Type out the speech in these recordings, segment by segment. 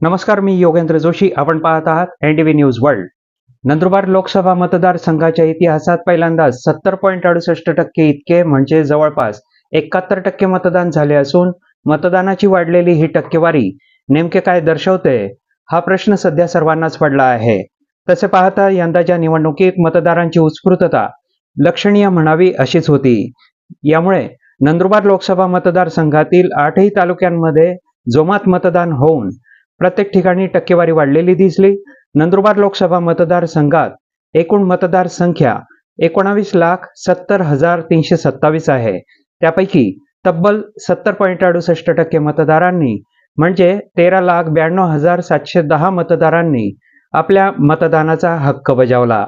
नमस्कार मी योगेंद्र जोशी. आपण पाहत आहात NDV news world. Nandurbar Lok Sabha मतदारसंघाच्या इतिहासात पहिल्यांदाच सत्तर पॉईंट अडुसष्ट टक्के इतके म्हणजे जवळपास एकाहत्तर टक्के मतदान झाले असून मतदानाची वाढलेली ही टक्केवारी नेमके काय दर्शवते हा प्रश्न सध्या सर्वांनाच पडला आहे. तसे पाहता यंदाच्या निवडणुकीत मतदारांची उत्स्फूर्तता लक्षणीय म्हणावी अशीच होती. यामुळे नंदुरबार लोकसभा मतदारसंघातील आठही तालुक्यांमध्ये जोमात मतदान होऊन प्रत्येक ठिकाणी टक्केवारी वाढलेली दिसली. नंदुरबार लोकसभा मतदारसंघात एकूण मतदार संख्या एकोणावीस लाख सत्तर हजार तीनशे सत्तावीस आहे. त्यापैकी तब्बल सत्तर पॉईंट अडुसष्ट टक्के मतदारांनी म्हणजे तेरा लाख ब्याण्णव हजार सातशे दहा मतदारांनी आपल्या मतदानाचा हक्क बजावला.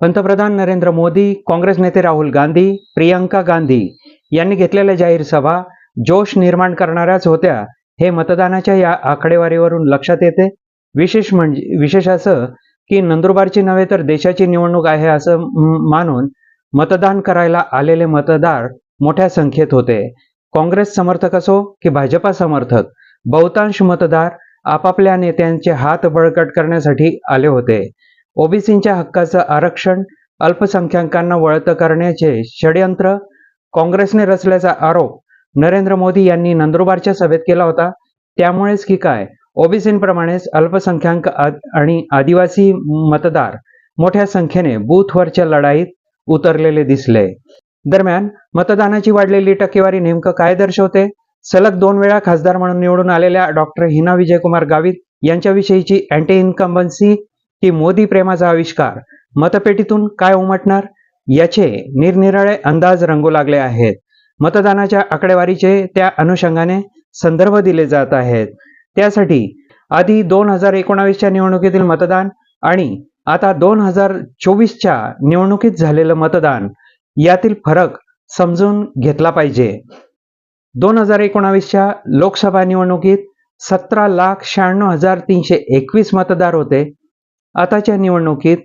पंतप्रधान नरेंद्र मोदी काँग्रेस नेते राहुल गांधी प्रियंका गांधी यांनी घेतलेल्या जाहीर सभा जोश निर्माण करणाऱ्याच होत्या. हे मतदानाच्या या आकडेवारीवरून लक्षात येते. विशेष म्हणजे विशेष असं की नंदुरबारची नव्हे तर देशाची निवडणूक आहे असं मानून मतदान करायला आलेले मतदार मोठ्या संख्येत होते. काँग्रेस समर्थक असो की भाजपा समर्थक बहुतांश मतदार आपापल्या नेत्यांचे हात बळकट करण्यासाठी आले होते. ओबीसींच्या हक्काचं आरक्षण अल्पसंख्याकांना वळत करण्याचे षडयंत्र काँग्रेसने रचल्याचा आरोप नरेंद्र मोदी यांनी नंदुरबारच्या सभेत केला होता. त्यामुळेच की काय? ओबीसींप्रमाणेच अल्पसंख्याक आ- आणि आदिवासी मतदार मोठ्या संख्येने बूथवरच्या लढाईत उतरलेले दिसले. दरम्यान मतदानाची वाढलेली टक्केवारी नेमकं काय दर्शवते? सलग दोन वेळा खासदार म्हणून निवडून आलेल्या डॉक्टर हिना विजयकुमार गावित यांच्याविषयीची अँटी इन्कम्बन्सी की मोदी प्रेमाचा आविष्कार? मतपेटीतून काय उमटणार? याचे निरनिराळे अंदाज रंगू लागले आहेत. मतदानाच्या आकडेवारीचे त्या अनुषंगाने संदर्भ दिले जात आहेत. त्यासाठी आधी दोन हजार एकोणावीसच्या निवडणुकीतील मतदान आणि आता दोन हजार चोवीसच्या निवडणुकीत झालेलं मतदान यातील फरक समजून घेतला पाहिजे. दोन हजार एकोणावीसच्या लोकसभा निवडणुकीत सतरा लाख शहाण्णव हजार तीनशे एकवीस मतदार होते. आताच्या निवडणुकीत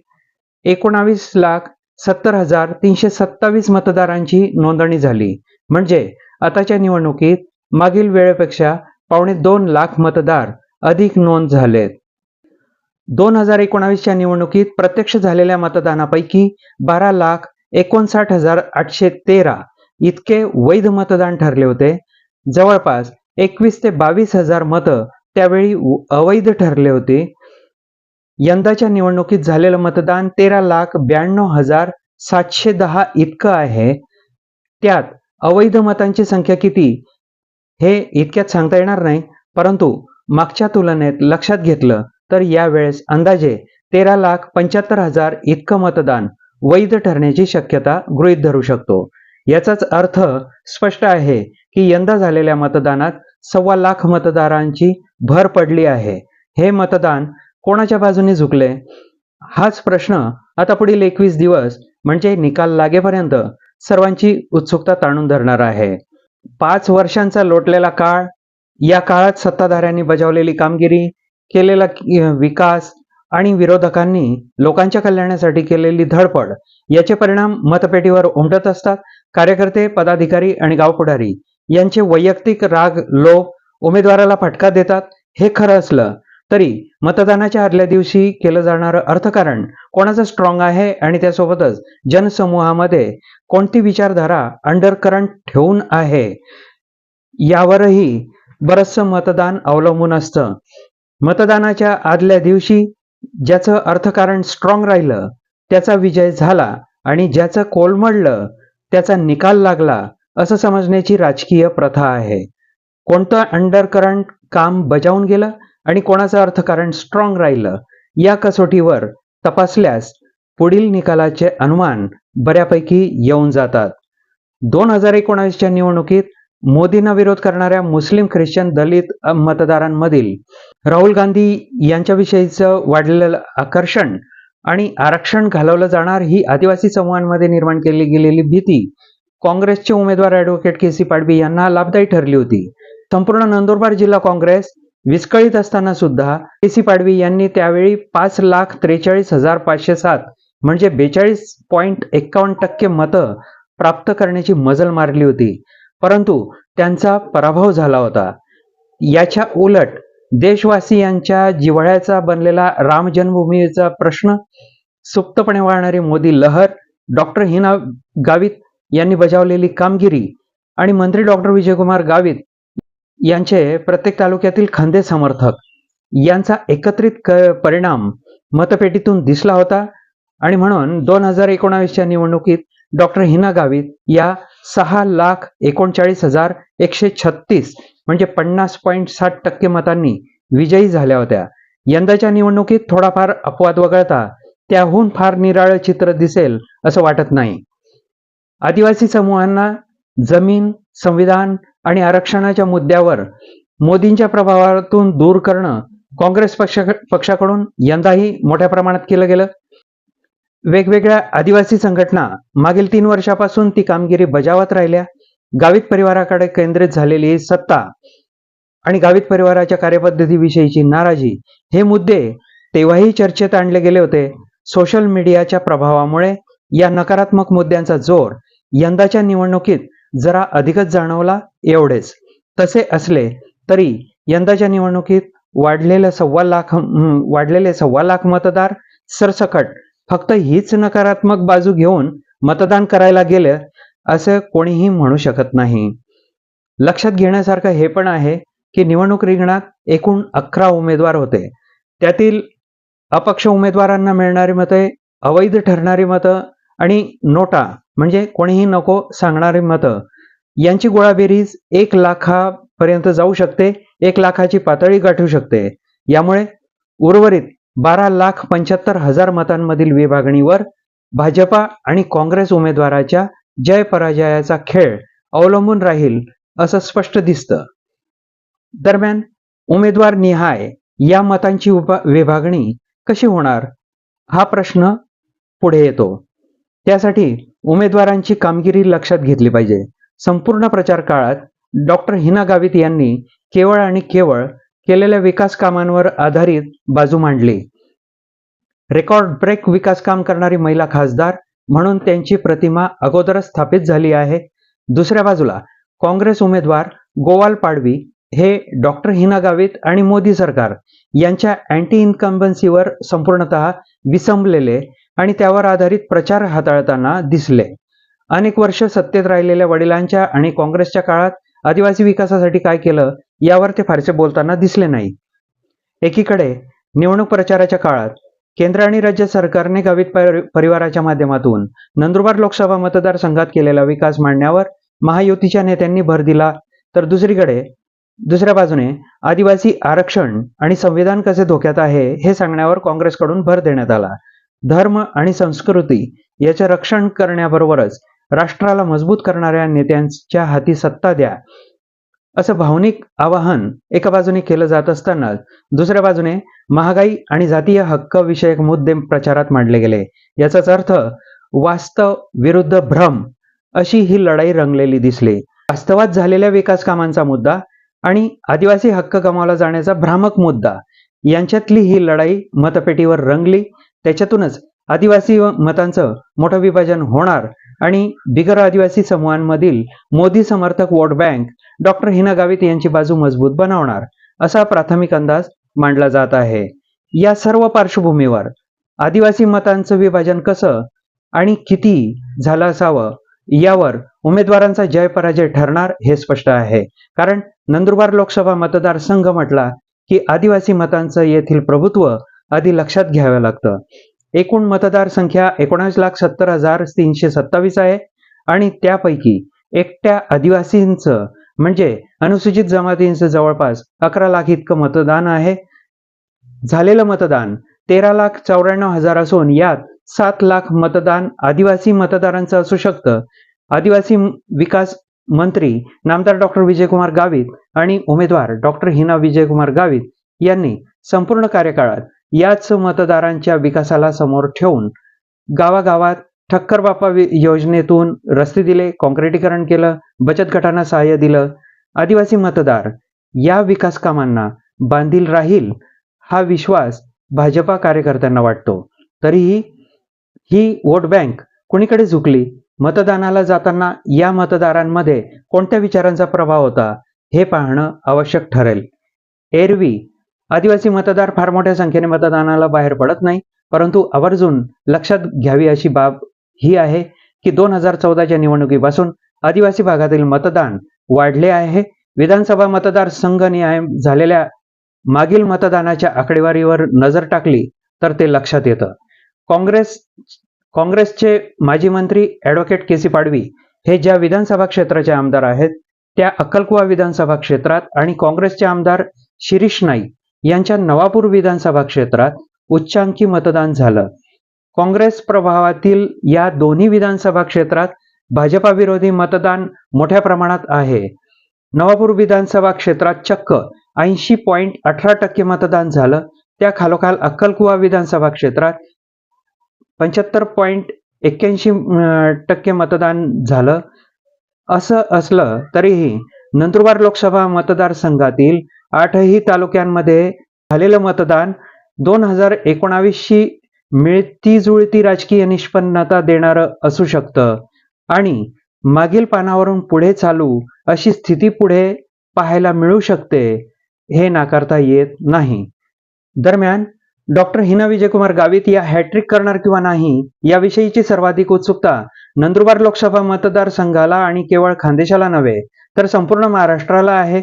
एकोणावीस लाख सत्तर हजार तीनशे सत्तावीस मतदारांची नोंदणी झाली. म्हणजे आताच्या निवडणुकीत मागील वेळेपेक्षा पावणे दोन लाख मतदार अधिक नोंद झालेत. दोन हजार एकोणावीसच्या निवडणुकीत प्रत्यक्ष झालेल्या मतदानापैकी बारा लाख एकोणसाठ हजार आठशे तेरा इतके वैध मतदान ठरले होते. जवळपास एकवीस ते बावीस हजार मतं त्यावेळी अवैध ठरले होते. यंदाच्या निवडणुकीत झालेलं मतदान तेरा लाख ब्याण्णव हजार सातशे दहा इतकं आहे. त्यात अवैध मतांची संख्या किती? हे इतक्यात सांगता येणार नाही परंतु मागच्या तुलनेत लक्षात घेतलं तर यावेळेस अंदाजे तेरा लाख पंच्याहत्तर हजार इतकं मतदान वैध ठरण्याची शक्यता गृहीत धरू शकतो. याचाच अर्थ स्पष्ट आहे की यंदा झालेल्या मतदानात सव्वा लाख मतदारांची भर पडली आहे. हे मतदान कोणाच्या बाजूने झुकले? हाच प्रश्न आता पुढील एकवीस दिवस म्हणजे निकाल लागेपर्यंत सर्वांची उत्सुकता ताणून धरणार आहे. पाच वर्षांचा लोटलेला काळ या काळात सत्ताधाऱ्यांनी बजावलेली कामगिरी केलेला विकास आणि विरोधकांनी लोकांच्या कल्याणासाठी केलेली धडपड याचे परिणाम मतपेटीवर उमटत असतात. कार्यकर्ते पदाधिकारी आणि गावपुढारी यांचे वैयक्तिक राग लोभ उमेदवाराला फटका देतात हे खरं असलं तरी मतदानाच्या आदल्या दिवशी केलं जाणारं अर्थकारण कोणाचं स्ट्रॉंग आहे आणि त्यासोबतच जनसमूहामध्ये कोणती विचारधारा अंडर करंट ठेवून आहे? यावरही बरचसं मतदान अवलंबून असतं. मतदानाच्या आदल्या दिवशी ज्याचं अर्थकारण स्ट्रॉंग राहिलं त्याचा विजय झाला आणि ज्याचं कोलमडलं त्याचा निकाल लागला असं समजण्याची राजकीय प्रथा आहे. कोणतं अंडर करंट काम बजावून गेलं आणि कोणाचं अर्थकारण स्ट्रॉंग राहिलं या कसोटीवर तपासल्यास पुढील निकालाचे अनुमान बऱ्यापैकी येऊन जातात. दोन हजार एकोणावीसच्या निवडणुकीत मोदींना विरोध करणाऱ्या मुस्लिम ख्रिश्चन दलित मतदारांमधील राहुल गांधी यांच्याविषयीचं वाढलेलं आकर्षण आणि आरक्षण घालवलं जाणार ही आदिवासी समूहांमध्ये निर्माण केली गेलेली भीती काँग्रेसचे उमेदवार ॲडव्होकेट के सी पाडवी यांना लाभदायी ठरली होती. संपूर्ण नंदुरबार जिल्हा काँग्रेस विस्कळीत असताना सुद्धा के सी पाडवी यांनी त्यावेळी पाच लाख त्रेचाळीस हजार पाचशे सात म्हणजे बेचाळीस पॉईंट एक्कावन्न टक्के मतं प्राप्त करण्याची मजल मारली होती. परंतु त्यांचा पराभव झाला होता. याच्या उलट देशवासियांच्या जिव्हाळ्याचा बनलेला राम जन्मभूमीचा प्रश्न सुप्तपणे वाळणारी मोदी लहर डॉक्टर हिना गावित यांनी बजावलेली कामगिरी आणि मंत्री डॉक्टर विजयकुमार गावित यांचे प्रत्येक तालुक्यातील खंदे समर्थक यांचा एकत्रित परिणाम मतपेटीतून दिसला होता. आणि म्हणून दोन हजार एकोणावीसच्या निवडणुकीत डॉक्टर हिना गावित या सहा लाख एकोणचाळीस हजार एकशे छत्तीस म्हणजे पन्नास पॉईंट साठ टक्के मतांनी विजयी झाल्या होत्या. यंदाच्या निवडणुकीत थोडाफार अपवाद वगळता त्याहून फार निराळं चित्र दिसेल असं वाटत नाही. आदिवासी समूहांना जमीन संविधान आणि आरक्षणाच्या मुद्द्यावर मोदींच्या प्रभावातून दूर करणं काँग्रेस पक्ष पक्षाकडून यंदाही मोठ्या प्रमाणात केलं गेलं. वेगवेगळ्या आदिवासी संघटना मागील तीन वर्षापासून ती कामगिरी बजावत राहिल्या. गावित परिवाराकडे केंद्रित झालेली सत्ता आणि गावित परिवाराच्या कार्यपद्धतीविषयीची नाराजी हे मुद्दे तेव्हाही चर्चेत आणले गेले होते. सोशल मीडियाच्या प्रभावामुळे या नकारात्मक मुद्द्यांचा जोर यंदाच्या निवडणुकीत जरा अधिकच जाणवला एवढेच. तसे असले तरी यंदाच्या निवडणुकीत वाढलेले सव्वा लाख वाढलेले सव्वा लाख मतदार सरसकट फक्त हीच नकारात्मक बाजू घेऊन मतदान करायला गेलं असं कोणीही म्हणू शकत नाही. लक्षात घेण्यासारखं हे पण आहे की निवडणूक रिंगणात एकूण अकरा उमेदवार होते. त्यातील अपक्ष उमेदवारांना मिळणारी मते अवैध ठरणारी मतं आणि नोटा म्हणजे कोणीही नको सांगणारी मतं. यांची गोळाबेरीज एक लाखापर्यंत जाऊ शकते एक लाखाची पातळी गाठू शकते. यामुळे उर्वरित बारा लाख पंच्याहत्तर हजार मतांमधील विभागणीवर भाजपा आणि काँग्रेस उमेदवाराच्या जय पराजयाचा खेळ अवलंबून राहील असं स्पष्ट दिसतं. दरम्यान उमेदवार निहाय या मतांची विभागणी कशी होणार? हा प्रश्न पुढे येतो. त्यासाठी उमेदवारांची कामगिरी लक्षात घेतली पाहिजे. संपूर्ण प्रचार काळात डॉक्टर हिना गावित यांनी केवळ आणि केवळ केलेल्या विकास कामांवर आधारित बाजू मांडली. रेकॉर्ड ब्रेक विकास काम करणारी महिला खासदार म्हणून त्यांची प्रतिमा अगोदरच स्थापित झाली आहे. दुसऱ्या बाजूला काँग्रेस उमेदवार गोवाल पाडवी हे डॉक्टर हिना गावित आणि मोदी सरकार यांच्या अँटी इन्कम्बन्सीवर संपूर्णतः विसंबलेले आणि त्यावर आधारित प्रचार हाताळताना दिसले. अनेक वर्ष सत्तेत राहिलेल्या वडिलांच्या आणि काँग्रेसच्या काळात आदिवासी विकासासाठी काय केलं? यावर ते फारसे बोलताना दिसले नाही. एकीकडे निवडणूक प्रचाराच्या काळात केंद्र आणि राज्य सरकारने गावित परिवाराच्या माध्यमातून नंदुरबार लोकसभा मतदारसंघात केलेला विकास मांडण्यावर महायुतीच्या नेत्यांनी भर दिला. तर दुसरीकडे दुसऱ्या बाजूने आदिवासी आरक्षण आणि संविधान कसे धोक्यात आहे हे सांगण्यावर काँग्रेसकडून भर देण्यात आला. धर्म आणि संस्कृती याचे रक्षण करण्याबरोबरच राष्ट्राला मजबूत करणाऱ्या नेत्यांच्या हाती सत्ता द्या. असं भावनिक आवाहन एका बाजूने केलं जात असताना दुसऱ्या बाजूने महागाई आणि जातीय हक्क विषयक मुद्दे प्रचारात मांडले गेले. याचाच अर्थ वास्तव विरुद्ध भ्रम अशी ही लढाई रंगलेली दिसली. वास्तवात झालेल्या विकास कामांचा मुद्दा आणि आदिवासी हक्क गमावला जाण्याचा भ्रामक मुद्दा यांच्यातली ही लढाई मतपेटीवर रंगली. त्याच्यातूनच आदिवासी मतांचं मोठं विभाजन होणार आणि बिगर आदिवासी समूहांमधील मोदी समर्थक vote bank doctor Hina Gavit यांची बाजू मजबूत बनवणार असा प्राथमिक अंदाज मांडला जात आहे. या सर्व पार्श्वभूमीवर आदिवासी मतांचं विभाजन कसं आणि किती झालं असावं यावर उमेदवारांचा जय पराजय ठरणार हे स्पष्ट आहे. कारण नंदुरबार लोकसभा मतदारसंघ म्हटला की आदिवासी मतांचं येथील प्रभुत्व आधी लक्षात घ्यावं लागतं. एकूण मतदार संख्या लाख सत्तर हजार तीनशे सत्तावीस आहे. आणि त्यापैकी एकट्या आदिवासींचं म्हणजे अनुसूचित जमातींचं जवळपास अकरा लाख इतकं मतदान आहे. झालेलं मतदान तेरा लाख चौऱ्याण्णव हजार असून यात सात लाख मतदान आदिवासी मतदारांचं असू शकतं. आदिवासी विकास मंत्री नामदार डॉक्टर विजयकुमार गावित आणि उमेदवार डॉक्टर हिना विजयकुमार गावित यांनी संपूर्ण कार्यकाळात याच मतदारांच्या विकासाला समोर ठेवून गावागावात ठक्कर बापा योजनेतून रस्ते दिले काँक्रिटीकरण केलं बचत गटांना सहाय्य दिलं. आदिवासी मतदार या विकास कामांना बांधील राहील हा विश्वास भाजपा कार्यकर्त्यांना वाटतो. तरीही ही वोट बँक कुणीकडे झुकली? मतदानाला जाताना या मतदारांमध्ये कोणत्या विचारांचा प्रभाव होता हे पाहणं आवश्यक ठरेल. एरवी आदिवासी मतदार फार मोठ्या संख्येने मतदानाला बाहेर पडत नाही परंतु आवर्जून लक्षात घ्यावी अशी बाब ही आहे की दोन हजार चौदाच्या निवडणुकीपासून आदिवासी भागातील मतदान वाढले आहे. विधानसभा मतदारसंघ न्याय झालेल्या मागील मतदानाच्या आकडेवारीवर नजर टाकली तर ते लक्षात येतं. काँग्रेस काँग्रेसचे माजी मंत्री ॲडव्होकेट के सी पाडवी हे ज्या विधानसभा क्षेत्राचे आमदार आहेत त्या अक्कलकुवा विधानसभा क्षेत्रात आणि काँग्रेसचे आमदार शिरीष नाईक यांच्या नवापूर विधानसभा क्षेत्रात उच्चांकी मतदान झालं. काँग्रेस प्रभावातील या दोन्ही विधानसभा क्षेत्रात भाजपा विरोधी मतदान मोठ्या प्रमाणात आहे. नवापूर विधानसभा क्षेत्रात चक्क ऐंशी पॉईंट अठरा टक्के मतदान झालं. त्या खालोखाल अक्कलकुवा विधानसभा क्षेत्रात पंच्याहत्तर पॉईंट एक्क्याऐंशी टक्के मतदान झालं. असं असलं तरीही नंदुरबार लोकसभा मतदारसंघातील आठही तालुक्यांमध्ये झालेलं मतदान दोन हजार एकोणावीसशी मिळती जुळती राजकीय निष्पन्नता देणारं असू शकतं. आणि मागील पानावरून पुढे चालू अशी स्थिती पुढे पाहायला मिळू शकते हे नाकारता येत नाही. दरम्यान डॉक्टर हिना विजयकुमार गावित या हॅट्रिक करणार किंवा नाही याविषयीची सर्वाधिक उत्सुकता नंदुरबार लोकसभा मतदारसंघाला आणि केवळ खानदेशाला नव्हे तर संपूर्ण महाराष्ट्राला आहे.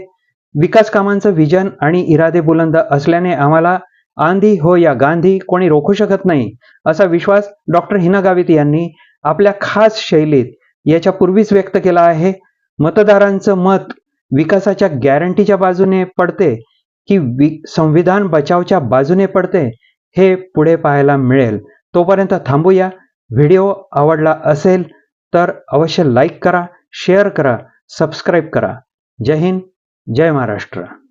विकास कामांचं विजन आणि इरादे बुलंद असल्याने आम्हाला आंधी हो या गांधी कोणी रोखू शकत नाही असा विश्वास डॉक्टर हिना गावित यांनी आपल्या खास शैलीत याच्या पूर्वीच व्यक्त केला आहे. मतदारांचं मत विकासाच्या गॅरंटीच्या बाजूने पडते की वि संविधान बचावच्या बाजूने पडते हे पुढे पाहायला मिळेल. तोपर्यंत थांबूया. व्हिडिओ आवडला असेल तर अवश्य लाईक करा शेअर करा सबस्क्राईब करा. जय हिंद. जय महाराष्ट्र.